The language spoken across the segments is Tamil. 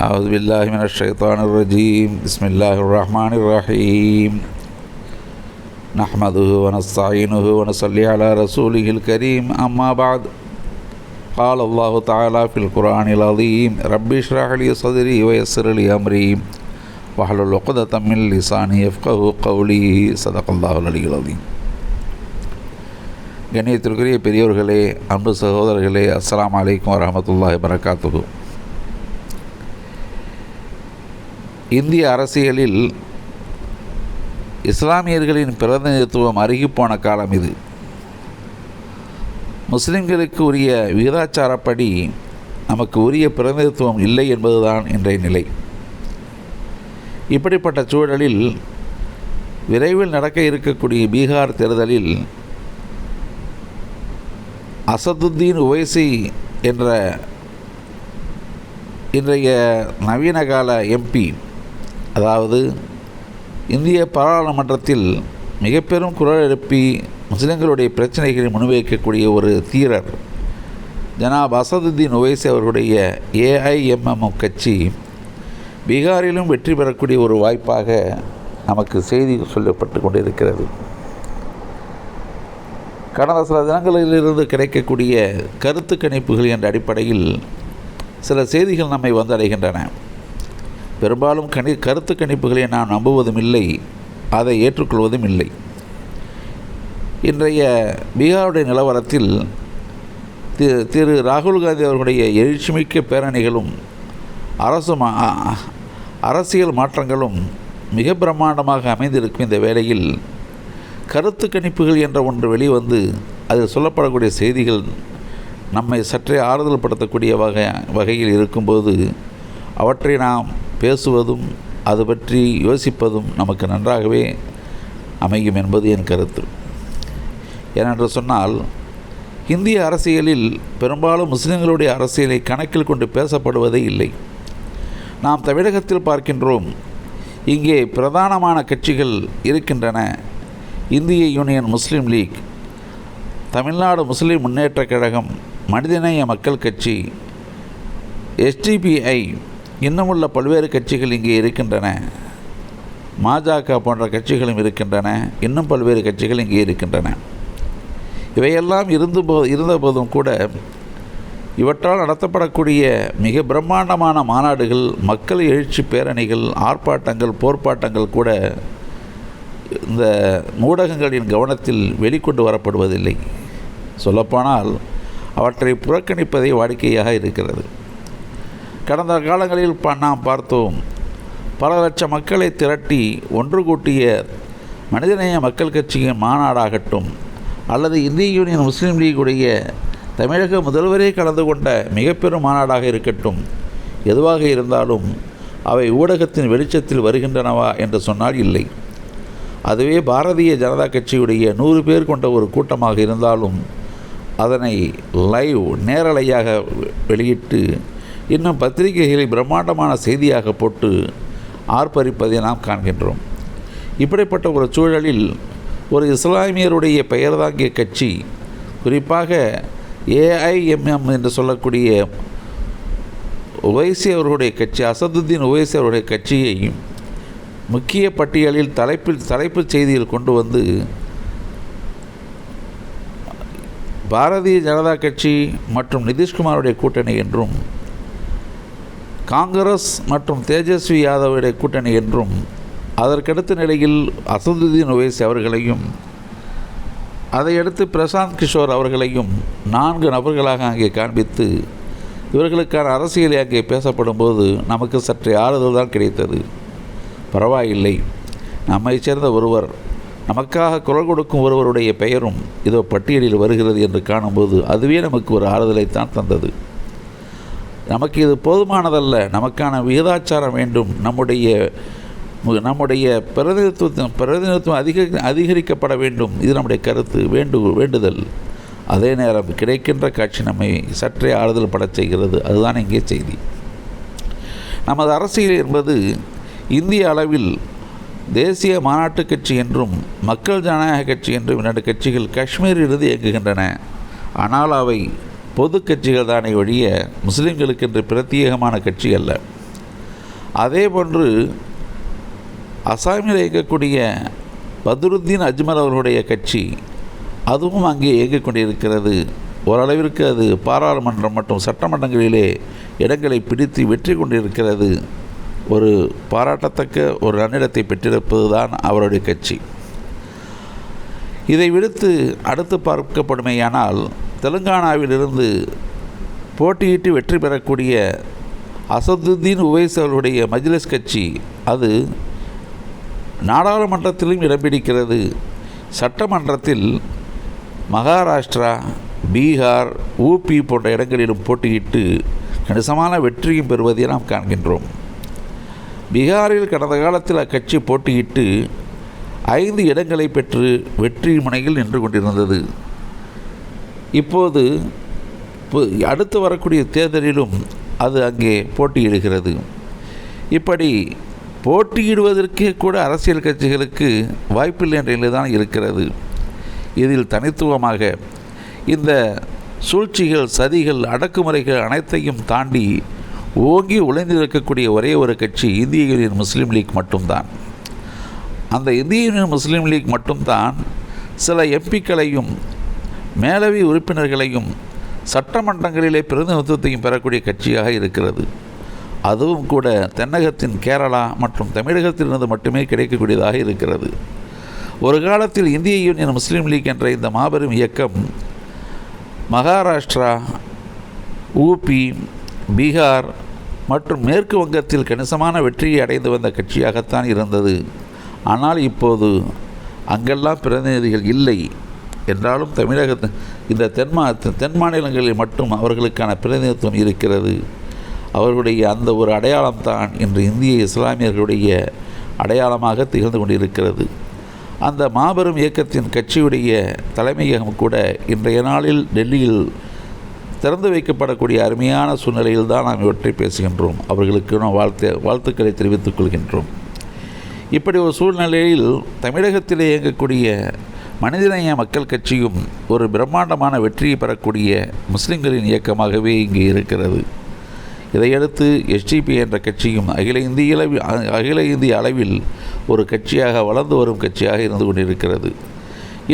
أعوذ بالله من الشيطان الرجيم بسم الله الرحمن الرحيم نحمده ونستعينه ونصلي على رسوله الكريم أما بعد قال الله تعالى في القرآن العظيم رب اشرح لي صدري ويسر لي أمري واحلل عقدة من لساني يفقه قولي صدق الله العلي العظيم கண்ணியத்திற்குரிய பெரியோர்களே அன்பு சகோதரர்களே அஸ்ஸலாமு அலைக்கும் வரஹமத்துல்லாஹி வரகாத்துகு இந்திய அரசியலில் இஸ்லாமியர்களின் பிரதிநிதித்துவம் அருகிப்போன காலம் இது. முஸ்லிம்களுக்கு உரிய விகிதாச்சாரப்படி நமக்கு உரிய பிரதிநிதித்துவம் இல்லை என்பதுதான் இன்றைய நிலை. இப்படிப்பட்ட சூழலில் விரைவில் நடக்க இருக்கக்கூடிய பீகார் தேர்தலில் அசதுத்தீன் உவைசி என்ற இன்றைய நவீன கால எம்பி அதாவது இந்திய பாராளுமன்றத்தில் மிக பெரும் குரல் எழுப்பி முஸ்லிம்களுடைய பிரச்சனைகளை முன்வைக்கக்கூடிய ஒரு தீரர் ஜனாப் அசதுதீன் உவைசி அவர்களுடைய ஏஐஎம்எம் கட்சி பீகாரிலும் வெற்றி பெறக்கூடிய ஒரு வாய்ப்பாக நமக்கு செய்தி சொல்லப்பட்டு கொண்டிருக்கிறது. கடந்த சில தினங்களிலிருந்து கிடைக்கக்கூடிய கருத்து கணிப்புகள் என்ற அடிப்படையில் சில செய்திகள் நம்மை வந்தடைகின்றன. பெரும்பாலும் கணி கருத்து கணிப்புகளை நாம் நம்புவதும் இல்லை அதை ஏற்றுக்கொள்வதும் இல்லை. இன்றைய பீகாருடைய நிலவரத்தில் திரு திரு ராகுல் காந்தி அவர்களுடைய எழுச்சிமிக்க பேரணிகளும் அரசு மா அரசியல் மாற்றங்களும் மிக பிரம்மாண்டமாக அமைந்திருக்கும் இந்த வேளையில் கருத்து கணிப்புகள் என்ற ஒன்று வெளிவந்து அதில் சொல்லப்படக்கூடிய செய்திகள் நம்மை சற்றே ஆறுதல் படுத்தக்கூடிய வகை வகையில் இருக்கும்போது அவற்றை நாம் பேசுவதும் அது பற்றி யோசிப்பதும் நமக்கு நன்றாகவே அமையும் என்பது என் கருத்து. ஏனென்று சொன்னால் இந்திய அரசியலில் பெரும்பாலும் முஸ்லிம்களுடைய அரசியலை கணக்கில் கொண்டு பேசப்படுவதே இல்லை. நாம் தமிழகத்தில் பார்க்கின்றோம் இங்கே பிரதானமான கட்சிகள் இருக்கின்றன. இந்திய Union Muslim League Tamil Nadu Muslim முன்னேற்றக் கழகம் மனிதநேய மக்கள் கட்சி எஸ்டிபிஐ இன்னமுள்ள பல்வேறு கட்சிகள் இங்கே இருக்கின்றன. மாஜக போன்ற கட்சிகளும் இருக்கின்றன. இன்னும் பல்வேறு கட்சிகள் இங்கே இருக்கின்றன. இவையெல்லாம் இருந்து போ இருந்தபோதும் கூட இவற்றால் நடத்தப்படக்கூடிய மிக பிரம்மாண்டமான மாநாடுகள் மக்கள் எழுச்சி பேரணிகள் ஆர்ப்பாட்டங்கள் போர்ப்பாட்டங்கள் கூட இந்த ஊடகங்களின் கவனத்தில் வெளிக்கொண்டு வரப்படுவதில்லை. சொல்லப்போனால் அவற்றை புறக்கணிப்பதே வாடிக்கையாக இருக்கிறது. கடந்த காலங்களில் நாம் பார்த்தோம். பல லட்சம் மக்களை திரட்டி ஒன்று கூட்டிய மனிதநேய மக்கள் கட்சியின் மாநாடாகட்டும் அல்லது இந்திய யூனியன் முஸ்லீம் லீகுடைய தமிழக முதல்வரே கலந்து கொண்ட மிக பெரும் மாநாடாக இருக்கட்டும். எதுவாக இருந்தாலும் அவை ஊடகத்தின் வெளிச்சத்தில் வருகின்றனவா என்று சொன்னால் இல்லை. அதுவே பாரதிய ஜனதா கட்சியுடைய நூறு பேர் கொண்ட ஒரு கூட்டமாக இருந்தாலும் அதனை லைவ் நேரலையாக வெளியிட்டு இன்னும் பத்திரிகைகளில் பிரம்மாண்டமான செய்தியாக போட்டு ஆர்ப்பரிப்பதை நாம் காண்கின்றோம். இப்படிப்பட்ட ஒரு சூழலில் ஒரு இஸ்லாமியருடைய பெயர் தாங்கிய கட்சி குறிப்பாக ஏஐஎம்எம் என்று சொல்லக்கூடிய உவைசி அவர்களுடைய கட்சி அசதுத்தீன் உவைசி அவருடைய கட்சியை முக்கிய பட்டியலில் தலைப்பில் தலைப்புச் செய்தியில் கொண்டு வந்து பாரதிய ஜனதா கட்சி மற்றும் நிதிஷ்குமாருடைய கூட்டணி என்றும் காங்கிரஸ் மற்றும் தேஜஸ்வி யாதவுடைய கூட்டணி என்றும் அதற்கடுத்த நிலையில் அசதுதீன் ஒவைசி அவர்களையும் அதையடுத்து பிரசாந்த் கிஷோர் அவர்களையும் நான்கு நபர்களாக அங்கே காண்பித்து இவர்களுக்கான அரசியலை அங்கே பேசப்படும் போது நமக்கு சற்றே ஆறுதல் தான் கிடைத்தது. பரவாயில்லை. நம்மை சேர்ந்த ஒருவர் நமக்காக குரல் கொடுக்கும் ஒருவருடைய பெயரும் இதோ பட்டியலில் வருகிறது என்று காணும்போது அதுவே நமக்கு ஒரு ஆறுதலைத்தான் தந்தது. நமக்கு இது போதுமானதல்ல. நமக்கான விகிதாச்சாரம் வேண்டும். நம்முடைய நம்முடைய பிரதிநிதித்துவம் பிரதிநிதித்துவம் அதிக அதிகரிக்கப்பட வேண்டும். இது நம்முடைய கருத்து வேண்டு வேண்டுதல். அதே நேரம் கிடைக்கின்ற காட்சி நம்மை சற்றே ஆறுதல் படச் செய்கிறது. அதுதான் இங்கே செய்தி. நமது அரசியல் என்பது இந்திய அளவில் தேசிய மாநாட்டு கட்சி என்றும் மக்கள் ஜனநாயக கட்சி என்றும் இரண்டு கட்சிகள் காஷ்மீரிலிருந்து இயங்குகின்றன. ஆனால் அவை பொது கட்சிகள் தானே ஒழிய முஸ்லிம்களுக்கென்று பிரத்யேகமான கட்சி அல்ல. அதே போன்று அசாமில் இயங்கக்கூடிய பத்ருத்தீன் அஜ்மல் அவர்களுடைய கட்சி அதுவும் அங்கே இயங்கிக் கொண்டிருக்கிறது. ஓரளவிற்கு அது பாராளுமன்றம் மற்றும் சட்டமன்றங்களிலே இடங்களை பிடித்து வெற்றி கொண்டிருக்கிறது. ஒரு பாராட்டத்தக்க ஒரு நன்னிடத்தை பெற்றிருப்பது தான் அவருடைய கட்சி. இதை விடுத்து அடுத்து பார்க்கப்படுமேயானால் தெலுங்கானாவிலிருந்து போட்டியிட்டு வெற்றி பெறக்கூடிய அசதுத்தீன் உவைஸ் அவர்களுடைய மஜ்லிஸ் கட்சி அது நாடாளுமன்றத்திலும் இடம் பிடிக்கிறது. சட்டமன்றத்தில் மகாராஷ்டிரா பீகார் ஊபி போன்ற இடங்களிலும் போட்டியிட்டு கணிசமான வெற்றியும் பெறுவதை நாம் காண்கின்றோம். பீகாரில் கடந்த காலத்தில் அக்கட்சி போட்டியிட்டு ஐந்து இடங்களை பெற்று வெற்றி முனையில் நின்று கொண்டிருந்தது. இப்போது அடுத்து வரக்கூடிய தேர்தலிலும் அது அங்கே போட்டியிடுகிறது. இப்படி போட்டியிடுவதற்கே கூட அரசியல் கட்சிகளுக்கு வாய்ப்பில்லை என்ற நிலைதான் இருக்கிறது. இதில் தனித்துவமாக இந்த சூழ்ச்சிகள் சதிகள் அடக்குமுறைகள் அனைத்தையும் தாண்டி ஓங்கி உழைந்திருக்கக்கூடிய ஒரே ஒரு கட்சி இந்திய யூனியன் முஸ்லீம் லீக் மட்டும்தான். அந்த இந்திய யூனியன் முஸ்லீம் லீக் மட்டும்தான் சில எம்பிக்களையும் மேலவை உறுப்பினர்களையும் சட்டமன்றங்களிலே பிரதிநிதித்துவத்தையும் பெறக்கூடிய கட்சியாக இருக்கிறது. அதுவும் கூட தென்னகத்தின் கேரளா மற்றும் தமிழகத்திலிருந்து மட்டுமே கிடைக்கக்கூடியதாக இருக்கிறது. ஒரு காலத்தில் இந்திய யூனியன் முஸ்லீம் லீக் என்ற இந்த மாபெரும் இயக்கம் மகாராஷ்டிரா ஊபி பீகார் மற்றும் மேற்கு வங்கத்தில் கணிசமான வெற்றியை அடைந்து வந்த கட்சியாகத்தான் இருந்தது. ஆனால் இப்போது அங்கெல்லாம் பிரதிநிதிகள் இல்லை. என்றாலும் தமிழகத்தின் இந்த தென்மா தென் மாநிலங்களில் மட்டும் அவர்களுக்கான பிரதிநிதித்துவம் இருக்கிறது. அவர்களுடைய அந்த ஒரு அடையாளம்தான் இன்று இந்திய இஸ்லாமியர்களுடைய அடையாளமாக திகழ்ந்து கொண்டிருக்கிறது. அந்த மாபெரும் இயக்கத்தின் கட்சியுடைய தலைமையகம் கூட இன்றைய நாளில் டெல்லியில் திறந்து வைக்கப்படக்கூடிய அருமையான சூழ்நிலையில் தான் நாம் இவற்றை பேசுகின்றோம். அவர்களுக்கு வாழ்த்து வாழ்த்துக்களை தெரிவித்துக் கொள்கின்றோம். இப்படி ஒரு சூழ்நிலையில் தமிழகத்திலே இயங்கக்கூடிய மனிதநேய மக்கள் கட்சியும் ஒரு பிரம்மாண்டமான வெற்றியை பெறக்கூடிய முஸ்லிம்களின் இயக்கமாகவே இங்கே இருக்கிறது. இதையடுத்து எஸ்டிபி என்ற கட்சியும் அகில இந்திய அளவில் அகில இந்திய அளவில் ஒரு கட்சியாக வளர்ந்து வரும் கட்சியாக இருந்து கொண்டிருக்கிறது.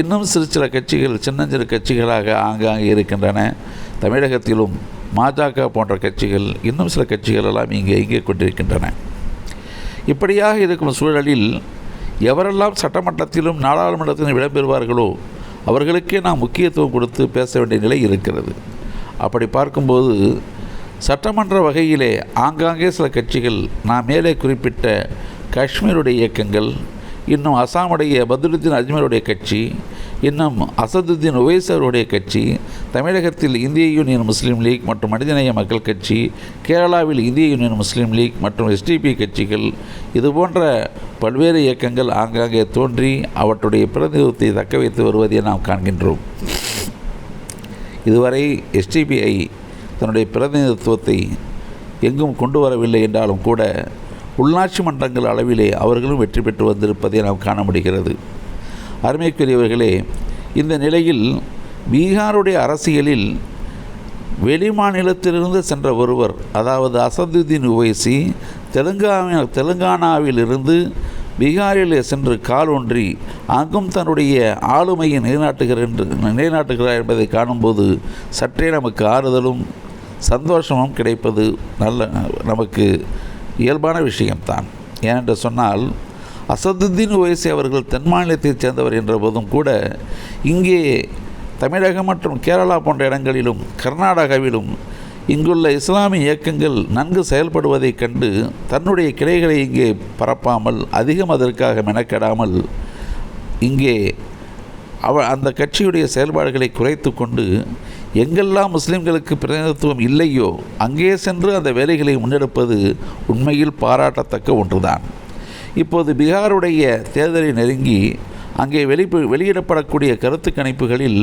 இன்னும் சிறு சில கட்சிகள் சின்னஞ்சிறு கட்சிகளாக ஆங்காங்கே இருக்கின்றன. தமிழகத்திலும் மாஜக போன்ற கட்சிகள் இன்னும் சில கட்சிகள் எல்லாம் இங்கே இயங்கிக் கொண்டிருக்கின்றன. இப்படியாக இருக்கும் சூழலில் எவரெல்லாம் சட்டமன்றத்திலும் நாடாளுமன்றத்திலும் இடம்பெறுவார்களோ அவர்களுக்கே நாம் முக்கியத்துவம் கொடுத்து பேச வேண்டிய நிலை இருக்கிறது. அப்படி பார்க்கும்போது சட்டமன்ற வகையிலே ஆங்காங்கே சில கட்சிகள் நான் மேலே குறிப்பிட்ட காஷ்மீருடைய இயக்கங்கள் இன்னும் அசாமுடைய பத்ருத்தீன் அஜ்மருடைய கட்சி இன்னும் அசதுதீன் உவைஸ் அவருடைய கட்சி தமிழகத்தில் இந்திய யூனியன் முஸ்லீம் லீக் மற்றும் மனிதநேய மக்கள் கட்சி கேரளாவில் இந்திய யூனியன் முஸ்லீம் லீக் மற்றும் எஸ்டிபி கட்சிகள் இது போன்ற பல்வேறு இயக்கங்கள் ஆங்காங்கே தோன்றி அவற்றுடைய பிரதிநிதித்துவத்தை தக்க வைத்து வருவதை நாம் காண்கின்றோம். இதுவரை எஸ்டிபிஐ தன்னுடைய பிரதிநிதித்துவத்தை எங்கும் கொண்டு வரவில்லை என்றாலும் கூட உள்ளாட்சி மன்றங்கள் அளவிலே அவர்களும் வெற்றி பெற்று வந்திருப்பதை நாம் காண முடிகிறது. அருமைக்குரியவர்களே இந்த நிலையில் பீகாருடைய அரசியலில் வெளிமாநிலத்திலிருந்து சென்ற ஒருவர் அதாவது அசதுதீன் உவைசி தெலுங்கானா தெலுங்கானாவிலிருந்து பீகாரிலே சென்று கால் ஒன்றி அங்கும் தன்னுடைய ஆளுமையை நிலைநாட்டுகிற என்று நிலைநாட்டுகிறார் என்பதை காணும்போது சற்றே நமக்கு ஆறுதலும் சந்தோஷமும் கிடைப்பது நல்ல நமக்கு இயல்பான விஷயம்தான். ஏனென்று சொன்னால் அசதுத்தீன் ஓவைசி அவர்கள் தென் மாநிலத்தைச் சேர்ந்தவர் என்ற போதும் கூட இங்கே தமிழகம் மற்றும் கேரளா போன்ற இடங்களிலும் கர்நாடகாவிலும் இங்குள்ள இஸ்லாமிய இயக்கங்கள் நன்கு செயல்படுவதைக் கண்டு தன்னுடைய கிளைகளை இங்கே பரப்பாமல் அதிகம் அதற்காக மெனக்கெடாமல் இங்கே அவ அந்த கட்சியுடைய செயல்பாடுகளை குறைத்து கொண்டு எங்கெல்லாம் முஸ்லிம்களுக்கு பிரதிநிதித்துவம் இல்லையோ அங்கே சென்று அந்த வேலைகளை முன்னெடுப்பது உண்மையில் பாராட்டத்தக்க ஒன்றுதான். இப்போது பீகாருடைய தேர்தலை நெருங்கி அங்கே வெளி வெளியிடப்படக்கூடிய கருத்து கணிப்புகளில்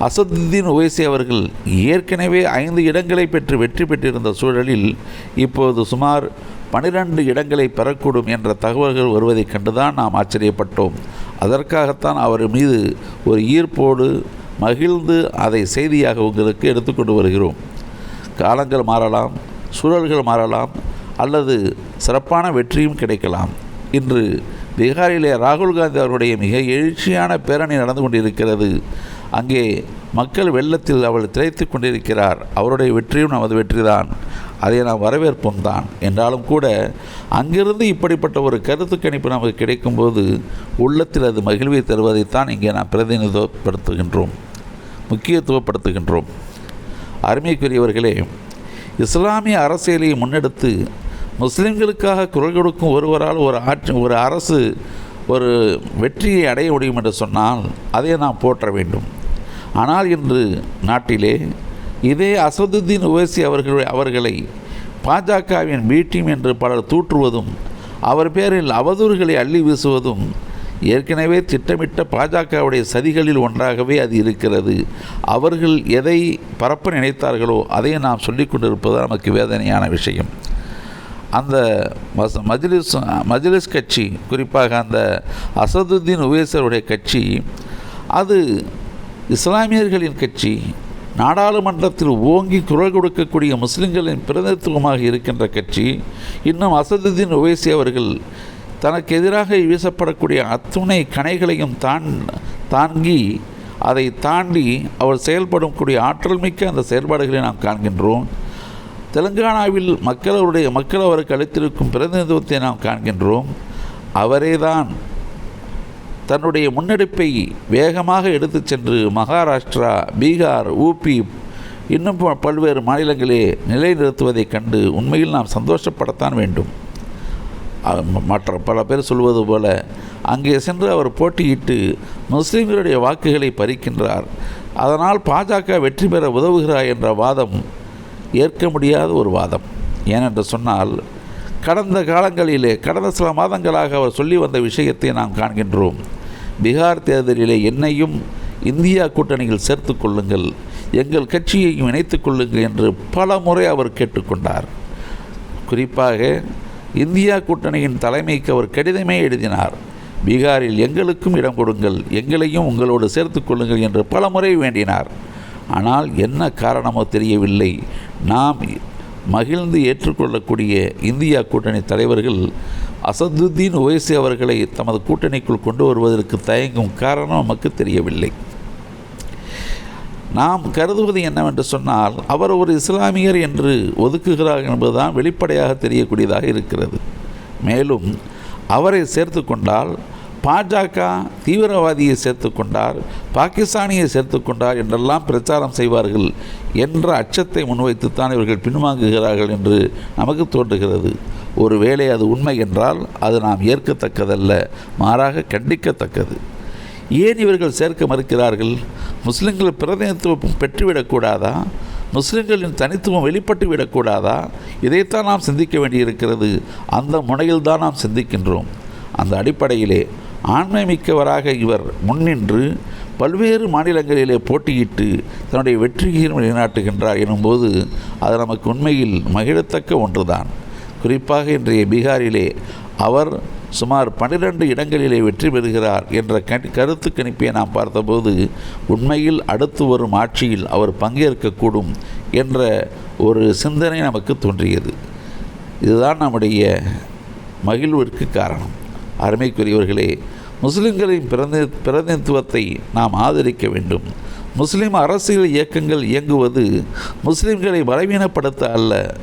அசதுத்தீன் ஓவைசி அவர்கள் ஏற்கனவே ஐந்து இடங்களை பெற்று வெற்றி பெற்றிருந்த சூழலில் இப்போது சுமார் பனிரெண்டு இடங்களை பெறக்கூடும் என்ற தகவல்கள் வருவதைக் கண்டுதான் நாம் ஆச்சரியப்பட்டோம். அதற்காகத்தான் அவர் மீது ஒரு ஈர்ப்போடு மகிழ்ந்து அதை செய்தியாக உங்களுக்கு எடுத்துக்கொண்டு வருகிறோம். காலங்கள் மாறலாம் சூழல்கள் மாறலாம் அல்லது சிறப்பான வெற்றியும் கிடைக்கலாம். இன்று பீகாரிலே ராகுல் காந்தி அவருடைய மிக எழுச்சியான பேரணி நடந்து கொண்டிருக்கிறது. அங்கே மக்கள் வெள்ளத்தில் அவள் திளைத்து கொண்டிருக்கிறார். அவருடைய வெற்றியும் நமது வெற்றிதான். அதை நாம் வரவேற்போம் தான். என்றாலும் கூட அங்கிருந்து இப்படிப்பட்ட ஒரு கருத்து கணிப்பு நமக்கு கிடைக்கும்போது உள்ளத்தில் அது மகிழ்வை தருவதைத்தான் இங்கே நாம் பிரதிநிதித்துவப்படுத்துகின்றோம். முக்கியத்துவப்படுத்துகின்றோம். அருமைக்குரியவர்களே இஸ்லாமிய அரசியலை முன்னெடுத்து முஸ்லிம்களுக்காக குரல் கொடுக்கும் ஒருவரால் ஒரு ஆட்சி ஒரு அரசு ஒரு வெற்றியை அடைய முடியும் என்று சொன்னால் அதை நாம் போற்ற வேண்டும். ஆனால் இன்று நாட்டிலே இதே அசதுதீன் ஓவைசி அவர்களுடைய அவர்களை பாஜகவின் மீட்டிங் என்று பலர் தூற்றுவதும் அவர் பேரில் அவதூறுகளை அள்ளி வீசுவதும் ஏற்கனவே திட்டமிட்ட பாஜகவுடைய சதிகளில் ஒன்றாகவே அது இருக்கிறது. அவர்கள் எதை பரப்ப நினைத்தார்களோ அதை நாம் சொல்லிக் கொண்டிருப்பது நமக்கு வேதனையான விஷயம். அந்த மஸ் மஜ்லிஸ் மஜ்லிஸ் கட்சி குறிப்பாக அந்த அசதுதீன் உவேசருடைய கட்சி அது இஸ்லாமியர்களின் கட்சி நாடாளுமன்றத்தில் ஓங்கி குரல் கொடுக்கக்கூடிய முஸ்லிம்களின் பிரதிநிதித்துவமாக இருக்கின்ற கட்சி இன்னும் அசதுதீன் உவைசி அவர்கள் தனக்கு எதிராக வீசப்படக்கூடிய அத்துணை கணைகளையும் தான் தாங்கி அதை தாண்டி அவர் செயல்படும் கூடிய ஆற்றல் மிக்க அந்த செயல்பாடுகளை நாம் காண்கின்றோம். தெலுங்கானாவில் மக்களவருடைய மக்கள் அவருக்கு அளித்திருக்கும் பிரதிநிதித்துவத்தை நாம் காண்கின்றோம். அவரேதான் தன்னுடைய முன்னெடுப்பை வேகமாக எடுத்து சென்று மகாராஷ்டிரா பீகார் ஊபி இன்னும் பல்வேறு மாநிலங்களே நிலைநிறுத்துவதைக் கண்டு உண்மையில் நாம் சந்தோஷப்படத்தான் வேண்டும். மற்ற பல பேர் சொல்வது போல அங்கே சென்று அவர் போட்டியிட்டு முஸ்லீம்களுடைய வாக்குகளை பறிக்கின்றார். அதனால் பாஜக வெற்றி பெற உதவுகிறார் என்ற வாதம் ஏற்க முடியாத ஒரு வாதம். ஏனென்று சொன்னால் கடந்த காலங்களிலே கடந்த சில மாதங்களாக அவர் சொல்லி வந்த விஷயத்தை நாம் காண்கின்றோம். பீகார் தேர்தலிலே என்னையும் இந்தியா கூட்டணியில் சேர்த்து கொள்ளுங்கள் எங்கள் கட்சியையும் இணைத்து கொள்ளுங்கள் என்று பல முறை அவர் கேட்டுக்கொண்டார் குறிப்பாக இந்தியா கூட்டணியின் தலைமைக்கு அவர் கடிதமே எழுதினார். பீகாரில் எங்களுக்கும் இடம் கொடுங்கள் எங்களையும் உங்களோடு சேர்த்து கொள்ளுங்கள் என்று பல முறை வேண்டினார். ஆனால் என்ன காரணமோ தெரியவில்லை. நாம் மகிழ்ந்து ஏற்றுக்கொள்ளக்கூடிய இந்தியா கூட்டணி தலைவர்கள் அசதுத்தீன் ஓவைசி அவர்களை தமது கூட்டணிக்குள் கொண்டு வருவதற்கு தயங்கும் காரணம் நமக்கு தெரியவில்லை. நாம் கருதுவது என்னவென்று சொன்னால் அவர் ஒரு இஸ்லாமியர் என்று ஒதுக்குகிறார் என்பதுதான் வெளிப்படையாக தெரியக்கூடியதாக இருக்கிறது. மேலும் அவரை சேர்த்து கொண்டால் பாஜக தீவிரவாதியை சேர்த்து கொண்டார் பாகிஸ்தானியை சேர்த்து கொண்டார் என்றெல்லாம் பிரச்சாரம் செய்வார்கள் என்ற அச்சத்தை முன்வைத்துத்தான் இவர்கள் பின்வாங்குகிறார்கள் என்று நமக்கு தோன்றுகிறது. ஒருவேளை அது உண்மை என்றால் அது நாம் ஏற்கத்தக்கதல்ல மாறாக கண்டிக்கத்தக்கது. ஏன் இவர்கள் சேர்க்க மறுக்கிறார்கள்? முஸ்லிம்கள் பிரதிநிதித்துவம் பெற்றுவிடக்கூடாதா முஸ்லிம்களின் தனித்துவம் வெளிப்பட்டு விடக்கூடாதா இதைத்தான் நாம் சிந்திக்க வேண்டியிருக்கிறது. அந்த முனையில் தான் நாம் சிந்திக்கின்றோம். அந்த அடிப்படையிலே ஆண்மை மிக்கவராக இவர் முன்னின்று பல்வேறு மாநிலங்களிலே போட்டியிட்டு தன்னுடைய வெற்றியையும் நிலைநாட்டுகின்றார் எனும்போது அது நமக்கு உண்மையில் மகிழத்தக்க ஒன்றுதான். குறிப்பாக இன்றைய பீகாரிலே அவர் சுமார் பன்னிரண்டு இடங்களிலே வெற்றி பெறுகிறார் என்ற கணி கருத்து கணிப்பை நாம் பார்த்தபோது உண்மையில் அடுத்து வரும் ஆட்சியில் அவர் பங்கேற்கக்கூடும் என்ற ஒரு சிந்தனை நமக்கு தோன்றியது. இதுதான் நம்முடைய மகிழ்விற்கு காரணம். அருமைக்குரியவர்களே முஸ்லிம்களின் பிரதி பிரதிநிதித்துவத்தை நாம் ஆதரிக்க வேண்டும். முஸ்லிம் அரசியல் இயக்கங்கள் இயங்குவது முஸ்லிம்களை பலவீனப்படுத்த அல்ல.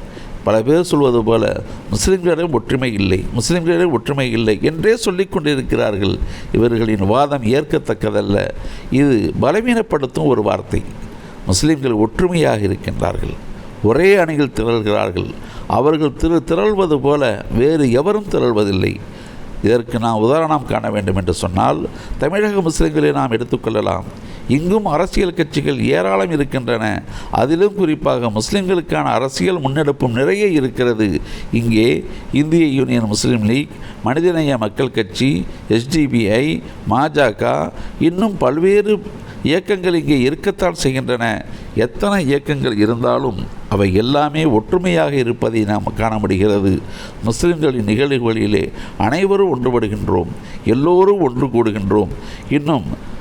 பல பேர் சொல்வது போல முஸ்லிம்களிடம் ஒற்றுமை இல்லை முஸ்லிம்களிடம் ஒற்றுமை இல்லை என்றே சொல்லிக் கொண்டிருக்கிறார்கள். இவர்களின் வாதம் ஏற்கத்தக்கதல்ல. இது பலவீனப்படுத்தும் ஒரு வார்த்தை. முஸ்லிம்கள் ஒற்றுமையாக இருக்கின்றார்கள். ஒரே அணியில் திரள்கிறார்கள். அவர்கள் திரு திரள்வது போல வேறு எவரும் திரள்வதில்லை. இதற்கு நாம் உதாரணம் காண வேண்டும் என்று சொன்னால் தமிழக முஸ்லிம்களை நாம் எடுத்துக்கொள்ளலாம் இங்கும் அரசியல் கட்சிகள் ஏராளம் இருக்கின்றன. அதிலும் குறிப்பாக முஸ்லிம்களுக்கான அரசியல் முன்னெடுப்பும் நிறைய இருக்கிறது. இங்கே இந்திய யூனியன் முஸ்லீம் லீக் மனிதநேய மக்கள் கட்சி எஸ்டிபிஐ பாஜக இன்னும் பல்வேறு இயக்கங்கள் இங்கே இருக்கத்தான் செய்கின்றன. எத்தனை இயக்கங்கள் இருந்தாலும் அவை எல்லாமே ஒற்றுமையாக இருப்பதை நாம் காண முடிகிறது. முஸ்லிம்களின் நிகழ்வுகளிலே அனைவரும் ஒன்றுபடுகின்றோம். எல்லோரும் ஒன்று கூடுகின்றோம். இன்னும்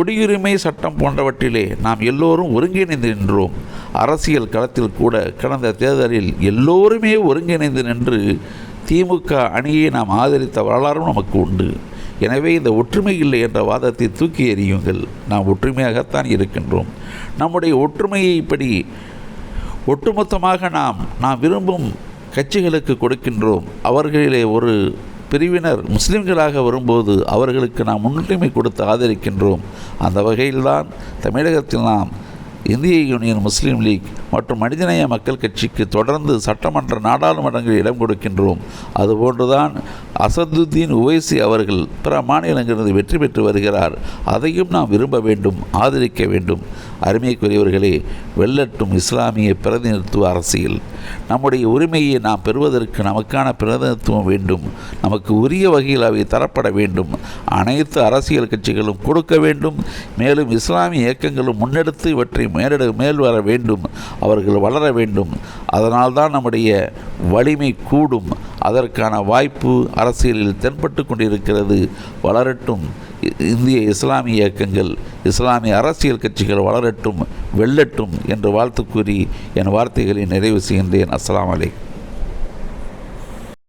குடியுரிமை சட்டம் போன்றவற்றிலே நாம் எல்லோரும் ஒருங்கிணைந்து நின்றோம். அரசியல் களத்தில் கூட கடந்த தேர்தலில் எல்லோருமே ஒருங்கிணைந்து நின்று திமுக அணியை நாம் ஆதரித்த வரலாறும் நமக்கு உண்டு. எனவே இந்த ஒற்றுமை இல்லை என்ற வாதத்தை தூக்கி எறியுங்கள். நாம் ஒற்றுமையாகத்தான் இருக்கின்றோம். நம்முடைய ஒற்றுமையை இப்படி ஒட்டுமொத்தமாக நாம் நாம் விரும்பும் கட்சிகளுக்கு கொடுக்கின்றோம். அவர்களிலே ஒரு பிரிவினர் முஸ்லிம்களாக வரும்போது அவர்களுக்கு நாம் முன்னுரிமை கொடுத்து ஆதரிக்கின்றோம். அந்த வகையில்தான் தமிழகத்தில் நாம் இந்திய யூனியன் முஸ்லீம் லீக் மற்றும் மனிதநேய மக்கள் கட்சிக்கு தொடர்ந்து சட்டமன்ற நாடாளுமன்றங்களில் இடம் கொடுக்கின்றோம். அதுபோன்றுதான் அசதுத்தீன் உவைசி அவர்கள் பிற மாநிலங்களிலிருந்து வெற்றி பெற்று வருகிறார். அதையும் நாம் விரும்ப வேண்டும் ஆதரிக்க வேண்டும். அருமைக்குரியவர்களே வெல்லட்டும் இஸ்லாமிய பிரதிநிதித்துவ அரசியல். நம்முடைய உரிமையை நாம் பெறுவதற்கு நமக்கான பிரதிநிதித்துவம் வேண்டும். நமக்கு உரிய வகையில் அவை தரப்பட வேண்டும். அனைத்து அரசியல் கட்சிகளும் கொடுக்க வேண்டும். மேலும் இஸ்லாமிய இயக்கங்களும் முன்னெடுத்து இவற்றை மேலடு மேல் வர வேண்டும் அவர்கள் வளர வேண்டும். அதனால்தான் நம்முடைய வலிமை கூடும். அதற்கான வாய்ப்பு அரசியலில் தென்பட்டு கொண்டிருக்கிறது. வளரட்டும். இந்திய இஸ்லாமிய இயக்கங்கள் இஸ்லாமிய அரசியல் கட்சிகள் வளரட்டும் வெல்லட்டும் என்று வாழ்த்து கூறி என் வார்த்தைகளை நிறைவு செய்கின்றேன். அஸ்லாம் அலைக்கும்.